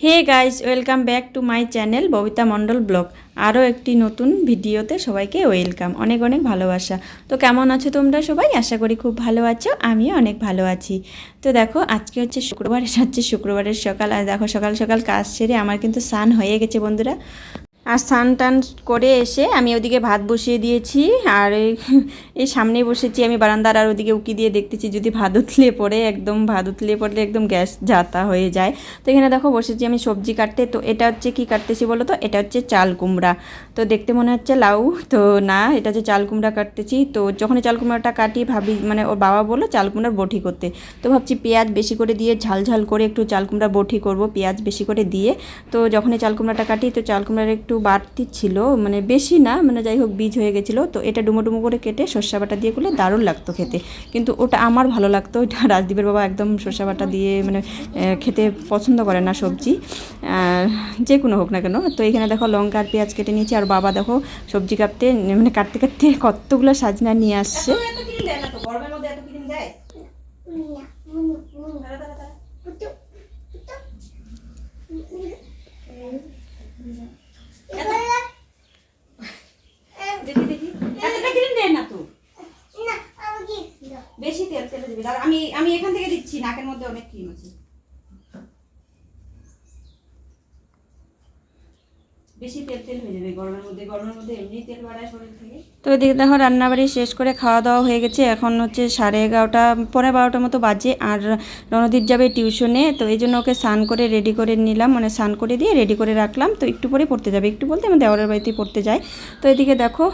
Hey guys welcome back to my channel Babita Mondal vlog আরও একটি নতুন ভিডিওতে সবাইকে ওয়েলকাম অনেক অনেক ভালোবাসা। তো কেমন আছো তোমরা সবাই? আশা করি খুব ভালো আছো, আমিও অনেক ভালো আছি। তো দেখো, আজকে হচ্ছে শুক্রবার এটা হচ্ছে শুক্রবারের সকাল। আর দেখো, সকাল সকাল কাজ সেরে আমার কিন্তু স্নান হয়ে গেছে বন্ধুরা। আর স্নান টান করে এসে আমি ওদিকে ভাত বসিয়ে দিয়েছি, আর এই সামনেই বসেছি, আমি বারান্দার আর ওদিকে উকি দিয়ে দেখতেছি যদি ভাত উতলে পড়ে, একদম ভাত উতলে পড়লে একদম গ্যাস যাতা হয়ে যায়। তো এখানে দেখো বসেছি আমি সবজি কাটতে, তো এটা হচ্ছে কি কাটতেছি বলো তো? এটা হচ্ছে চাল কুমড়া। তো দেখতে মনে হচ্ছে লাউ, তো না, এটা হচ্ছে চাল কুমড়া কাটতেছি। তো যখন চাল কুমড়াটা কাটি ভাবি মানে ওর বাবা বলল চাল কুমড়ার বটি করতে। তো ভাবছি পেঁয়াজ বেশি করে দিয়ে ঝাল ঝাল করে একটু চাল কুমড়া বটি করব, পেঁয়াজ বেশি করে দিয়ে। তো যখনই চাল কুমড়াটা কাটি, তো চাল কুমড়ার একটু বাড়তি ছিল মানে বেশি না মানে যাই হোক বীজ হয়ে গেছিল, তো এটা ডুমো ডুমো করে কেটে সর্ষা বাটা দিয়ে করলে দারুণ লাগতো খেতে। কিন্তু ওটা আমার ভালো লাগতো ওইটা রাজদীপের বাবা একদম সর্ষা বাটা দিয়ে মানে খেতে পছন্দ করে না সবজি যে কোনো হোক না কেন। তো এখানে দেখো লঙ্কা আর পেঁয়াজ কেটে নিয়েছি, আর বাবা দেখো সবজি কাটতে মানে কাটতে কাটতে কতগুলো সাজনা নিয়ে আসছে। বেশি তেল, তেলে দিবি। আর আমি আমি এখান থেকে দিচ্ছি, নাকের মধ্যে অনেক ক্রিম আছে। তো এদিকে দেখো, রান্নাবাড়ি শেষ করে খাওয়া দাওয়া হয়ে গেছে। এখন হচ্ছে সাড়ে এগারোটা পনেরো বারোটার মতো বাজে। আর রণদীপ যাবে টিউশনে, তো এই জন্য ওকে স্নান করে রেডি করে নিলাম। মানে স্নান করে দিয়ে রেডি করে রাখলাম। তো একটু পরে পড়তে যাবে। একটু বলতে আমার দেওয়ারের বাড়িতে পড়তে যায়। তো এদিকে দেখো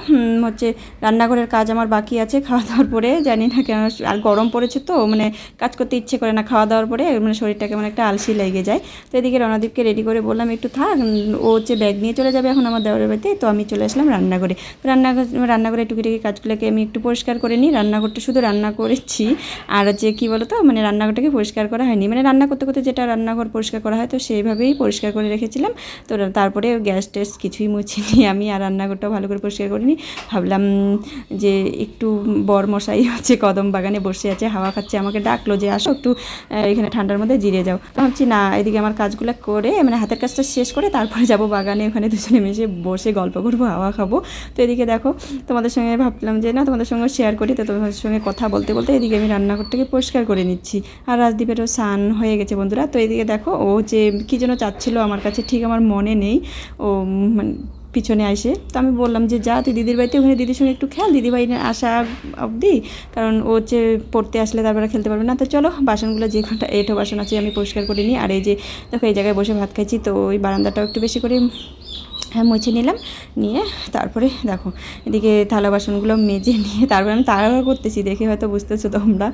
হচ্ছে রান্নাঘরের কাজ আমার বাকি আছে খাওয়া দাওয়ার পরে। জানি না কেন, আর গরম পড়েছে তো মানে কাজ করতে ইচ্ছে করে না খাওয়া দাওয়ার পরে। মানে শরীরটাকে মানে একটা আলসি লেগে যায়। তো এদিকে রণদীপকে রেডি করে বললাম, একটু থাক। ও হচ্ছে ব্যাগ নিয়ে চলে যাবে এখন আমার দেওয়ারের বাড়িতে, তো আমি চলে আসলাম রান্নাঘরে। রান্নাঘর, রান্নাঘরে টুকিটাকি কাজগুলোকে আমি একটু পরিষ্কার করে নিই। রান্নাঘরটা শুধু রান্না করেছি, আর হচ্ছে কী বলো তো মানে রান্নাঘরটাকে পরিষ্কার করা হয়নি। মানে রান্না করতে করতে যেটা রান্নাঘর পরিষ্কার করা হয়, তো সেইভাবেই পরিষ্কার করে রেখেছিলাম। তো তারপরে গ্যাস ট্যাস কিছুই মুছিনি আমি, আর রান্নাঘরটাও ভালো করে পরিষ্কার করিনি। ভাবলাম যে একটু বর মশাই হচ্ছে কদম বাগানে বসে আছে, হাওয়া খাচ্ছে, আমাকে ডাকলো যে, আসো একটু এখানে ঠান্ডার মধ্যে জিরে যাও। তো ভাবছি, না, এদিকে আমার কাজগুলো করে মানে হাতের কাজটা শেষ করে তারপরে যাব বাগানে ওখানে দুজনে মিশে বসে গল্প করব, হাওয়া খাব। তো এদিকে দেখো, তোমাদের সঙ্গে ভাবলাম যে, না, তোমাদের সঙ্গে শেয়ার করি, তো তোমাদের সঙ্গে কথা বলতে বলতে এদিকে আমি রান্নাঘরটাকে পরিষ্কার করে নিচ্ছি। আর রাজদীপেরও স্নান হয়ে গেছে বন্ধুরা। তো এদিকে দেখো, ও যে কী যেন চাচ্ছিল আমার কাছে, ঠিক আমার মনে নেই। ও মানে পিছনে আসে তো আমি বললাম যে, যা, তুই দিদির বাড়িতে, ওখানে দিদির সঙ্গে একটু খেল দিদিভাই আসা অবধি। কারণ ও হচ্ছে পড়তে আসলে তারপরে খেলতে পারবে না। তো চলো, বাসনগুলো যে কটা এঁটো বাসন আছে, আমি পরিষ্কার করে নিই। আর এই যে, দেখো, এই জায়গায় বসে ভাত খাইছি, তো ওই বারান্দাটাও একটু বেশি করে মুছে নিলাম। নিয়ে তারপরে দেখো, এদিকে থালা বাসনগুলো মেজে নিয়ে তারপরে আমি তাড়াহুড়ো করতেছি, দেখে হয়তো বুঝতেছো তোমরা।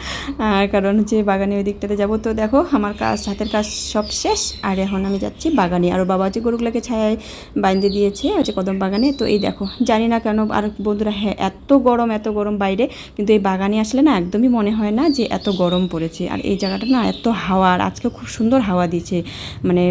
আর কারণ হচ্ছে বাগানে ওই দিকটাতে যাব। তো দেখো, আমার কাজ, হাতের কাজ সব শেষ। আর এখন আমি যাচ্ছি বাগানে। আর বাবা হচ্ছে গরুগুলোকে ছায়ায় বাইন্দে দিয়েছে হচ্ছে কদম বাগানে। তো এই দেখো, জানি না কেন আর বন্ধুরা হ্যাঁ এত গরম এত গরম বাইরে। কিন্তু এই বাগানে আসলে না একদমই মনে হয় না যে এত গরম পড়েছে। আর এই জায়গাটা না এত হাওয়া, আর আজকে খুব সুন্দর হাওয়া দিচ্ছে মানে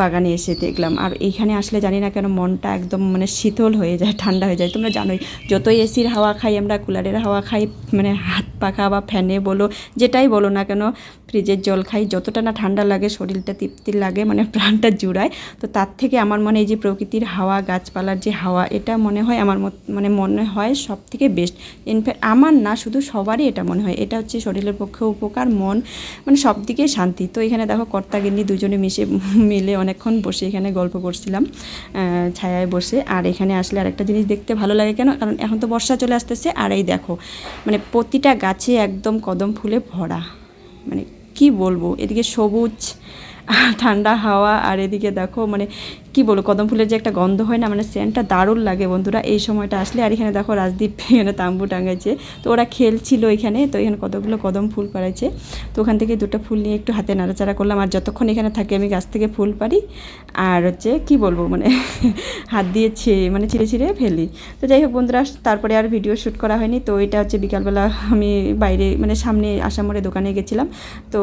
বাগানে এসে দেখলাম। আর এইখানে আসলে জানি না কেন মনটা একদম মানে শীতল হয়ে যায়, ঠান্ডা হয়ে যায়। তোমরা জানোই, যতই এসির হাওয়া খাই, আমরা কুলারের হাওয়া খাই মানে হাত পাখা বা ফ্যানে বলো, যেটাই বলো না কেন ফ্রিজের জল খাই, যতটা না ঠান্ডা লাগে, শরীরটা তৃপ্তি লাগে মানে প্রাণটা জুড়ায়। তো তার থেকে আমার মনে এই যে প্রকৃতির হাওয়া, গাছপালার যে হাওয়া, এটা মনে হয় আমার মানে মনে হয় সব থেকে বেস্ট ইনফ্যাক্ট আমার না, শুধু সবারই এটা মনে হয়। এটা হচ্ছে শরীরের পক্ষে উপকার, মন মানে সব দিকে শান্তি। তো এখানে দেখো কর্তা গিন্নি দুজনে মিশে, মিলে অনেকক্ষণ বসে এখানে গল্প করছিলাম ছায়ায় বসে। আর এখানে আসলে আরেকটা জিনিস দেখতে ভালো লাগে কেন? কারণ এখন তো বর্ষা চলে আসতেছে। আর এই দেখো মানে প্রতিটা গাছে একদম কদম ফুলে ভরা। মানে কি বলব? এদিকে সবুজ ঠান্ডা হাওয়া, আর এদিকে দেখো মানে কি বলব, কদম ফুলের যে একটা গন্ধ হয় না মানে সেন্টটা দারুণ লাগে বন্ধুরা। এই সময়টা আসলে, আর এখানে দেখো রাজদীপ এখানে তাম্বু টাঙাইছে। তো ওরা খেলছিল এখানে, তো এখানে কতগুলো কদম ফুল পাড়াইছে। তো ওখান থেকে দুটো ফুল নিয়ে একটু হাতে নাড়াচাড়া করলাম, আর যতক্ষণ এখানে থাকি আমি গাছ থেকে ফুল পারি আর হচ্ছে কি বলব মানে হাত দিয়ে ছে মানে ছিঁড়ে ছিঁড়ে ফেলি। তো যাই হোক বন্ধুরা, তারপরে আর ভিডিও শ্যুট করা হয়নি। তো এটা হচ্ছে বিকালবেলা আমি বাইরে মানে সামনে আসামরে দোকানে গেছিলাম। তো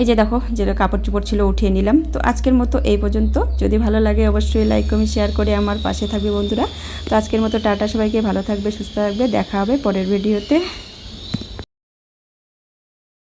এই যে দেখো, যে কাপড় চোপড় ছিল উঠিয়ে নিলাম। তো আজকের মতো এই পর্যন্ত। যদি ভালো লাগে অবশ্যই লাইক কমেন্ট শেয়ার করে আমার পাশে থাকবে বন্ধুরা। তো আজকের মতো টাটা সবাইকে, ভালো থাকবে, সুস্থ থাকবে। দেখা হবে পরের ভিডিওতে